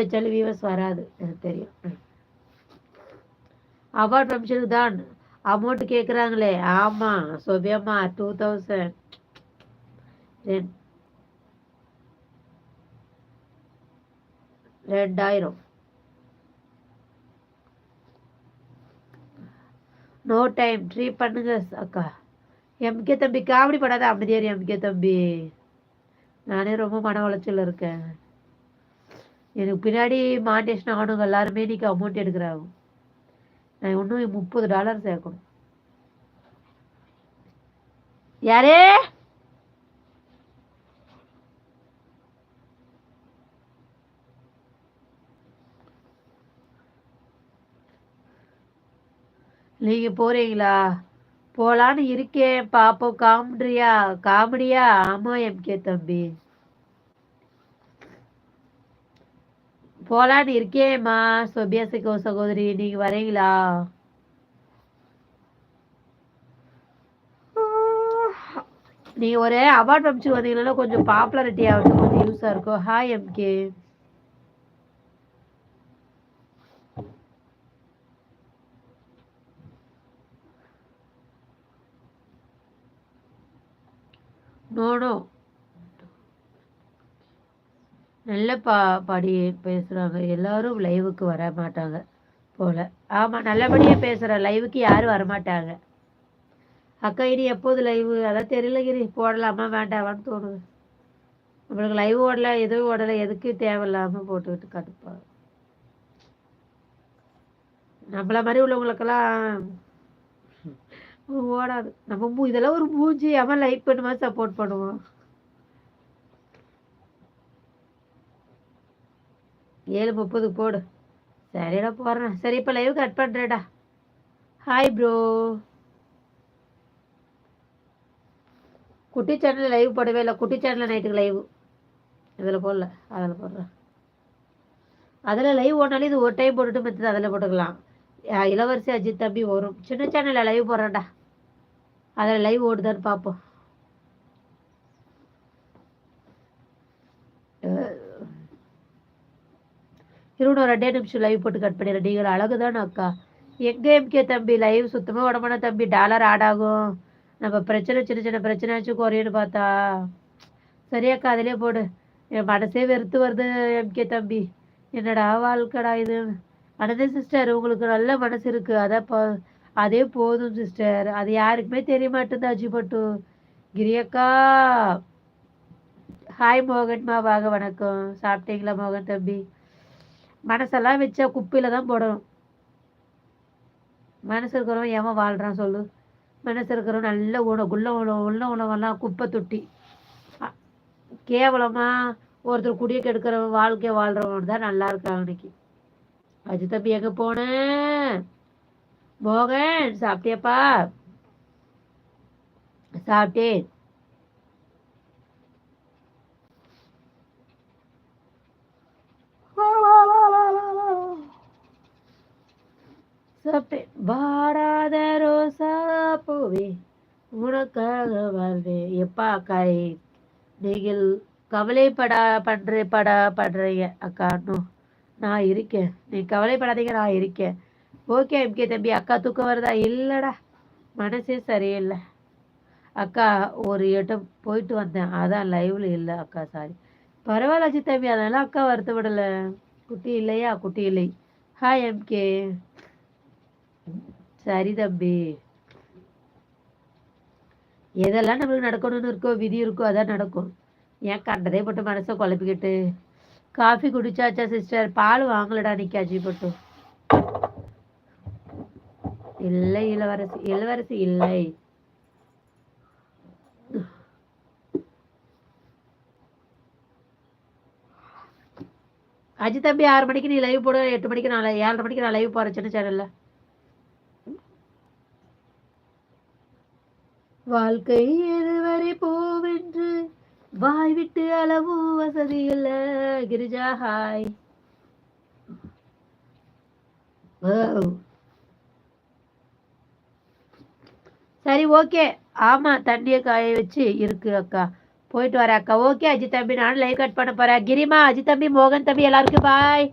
வச்சாலும் வியூவர்ஸ் வராது எனக்கு தெரியும். அவார்ட் ஃபங்க்ஷனுக்கு தான் அமௌண்ட் கேட்குறாங்களே ஆமாம் சோபியம்மா டூ தௌசண்ட் ரெண்டாயிரம். நோ டைம் ட்ரீ பண்ணுங்க அக்கா. எம்கே தம்பி காமெடி படாத அமைதியாரு எம்கே தம்பி. நானே ரொம்ப மன உளைச்சல் இருக்கேன். எனக்கு பின்னாடி மாண்டேஷன் ஆனவங்க எல்லாருமே இன்னைக்கு அமௌண்ட் எடுக்கிறாங்க. நான் இன்னும் முப்பது டாலர் சேர்க்கணும். யாரே? நீங்க போறீங்களா? போலான்னு இருக்கேன். பாப்போம். காமெடியா காமெடியா ஆமா எம்கே தம்பி. போலான்னு இருக்கேம்மா. சொபியாசிக்கோ சகோதரி நீங்க வரீங்களா? நீங்க ஒரு அவார்ட் ஃபங்க்ஷன் வந்தீங்கன்னா கொஞ்சம் பாப்புலாரிட்டி ஆகும் கொஞ்சம் யூஸா இருக்கும். ஹாய் எம்கே நோ நல்ல பா பாடி பேசுகிறாங்க எல்லாரும் லைவுக்கு வர மாட்டாங்க போல. ஆமாம் நல்லபடியாக பேசுகிறேன் லைவுக்கு யாரும் வரமாட்டாங்க. அக்கா இனி எப்போது லைவு அதான் தெரியல கிரி போடலாமா வேண்டாமான்னு தோணுது. நம்மளுக்கு லைவ் ஓடல எதுவும் ஓடலை எதுக்கு தேவையில்லாமல் போட்டுக்கிட்டு கடுப்பா. நம்மள மாதிரி உள்ளவங்களுக்கெல்லாம் ஓடாது. நம்ம மூ இதெல்லாம் ஒரு மூஞ்சி அவன் லைக் பண்ணுமா சப்போர்ட் பண்ணுவான்? ஏழு முப்பது போடு. சரிடா போடுறேன் சரி இப்போ லைவ் கட் பண்ணுறேடா ஹாய் ப்ரோ குட்டி சேனல் லைவ் போடவே இல்லை. குட்டி சேனலில் நைட்டுக்கு லைவ் இதில் போடல. அதில் போடுறேன். அதில் லைவ் ஓடினாலும் இது ஒரு டைம் போட்டுட்டு மற்றது அதில் போட்டுக்கலாம். இளவரசி அஜித் தம்பி வரும். சின்ன சேனலில் லைவ் போடுறேன்டா. அதில் லைவ் ஓடுதான்னு பார்ப்போம் இருபது ரெண்டே நிமிஷம் லைவ் போட்டு கட் பண்ணிடுறேன். நீங்கள் அழகுதானே அக்கா? எங்கே எம்கே தம்பி லைவ் சுத்தமாக உடம்பான தம்பி. டாலர் ஆடாகும் நம்ம பிரச்சனை சின்ன சின்ன பிரச்சனை வச்சு குறையுன்னு பார்த்தா. சரியாக்கா அதிலே போடு. என் மனசே வெறுத்து வருது எம்கே தம்பி. என்னடா வாழ்க்கடா இது? அனதே சிஸ்டர் உங்களுக்கு நல்ல மனசு இருக்குது அதான் போ அதே போதும் சிஸ்டர் அது யாருக்குமே தெரிய மாட்டேங்குது அஜிபட்டு. கிரியக்கா ஹாய் மோகன்மா வாங்க வணக்கம். சாப்பிட்டீங்களா மோகன் தம்பி? மனசெல்லாம் வச்சா குப்பையில தான் போடணும். மனசு இருக்கிறவன் ஏமா வாழ்கிறான் சொல்லு. மனசு இருக்கிறவன் நல்ல உணவு உள்ள உணவு உள்ள உணவெல்லாம் குப்பை தொட்டி. கேவலமாக ஒருத்தர் குடிய கெடுக்கிறவன் வாழ்க்கையை வாழ்கிறவன் தான் நல்லா இருக்கான் இன்னைக்கு. அஜி தம்பி எங்கே போனேன் மோகன் சாப்பிட்டியப்பா? சாப்பிட்டேன். சாப்பிட்டேன் வாராத ரோசா பூவே உனக்காக வாழ்வேன் எப்பா அக்கா நீங்கள் கவலைப்படா பண்ற படா பண்றீங்க. அக்கா இன்னும் நான் இருக்கேன். நீ கவலைப்படாதீங்க நான் இருக்கேன். ஓகே எம்கே தம்பி. அக்கா தூக்கம் வருதா? இல்லைடா. மனசே சரியில்லை. அக்கா ஒரு இடம் போயிட்டு வந்தேன். அதான் லைவ்ல இல்லை அக்கா சாரி பரவாயில்ல அஜித் தம்பி அதனால அக்கா வருத்தப்படலை. குட்டி இல்லையா? குட்டி இல்லை. ஹாய் எம்கே சரி தம்பி எதெல்லாம் நம்மளுக்கு நடக்கணும்னு இருக்கோ விதி இருக்கோ அதான் நடக்கும். ஏன் கண்டதே போட்டு மனசை குழப்பிக்கிட்டு? Coffee குடிச்சாச்சா sister? பால் வாங்கலடா நிக்க அஜி போட்டு. இல்லை இளவரசி. இளவரசி இல்லை. அஜித் தம்பி ஆறு மணிக்கு நீ லைவ் போட. எட்டு மணிக்கு நான் ஏழரை மணிக்கு நான் லைவ் போகிறேன் சின்ன சேனல்ல வாழ்க்கை எதுவரை போவென்று வாய் விட்டு அளவும் வசதி இல்ல கிரிஜா ஹாய் சரி ஓகே ஆமா தண்ணியை காய வச்சு இருக்கு அக்கா. போயிட்டு வரேன் அக்கா. ஓகே அஜித் தம்பி நானும் லைவ் கட் பண்ண போறேன். கிரிமா அஜித் தம்பி மோகன் தம்பி எல்லாருக்கும் பாய்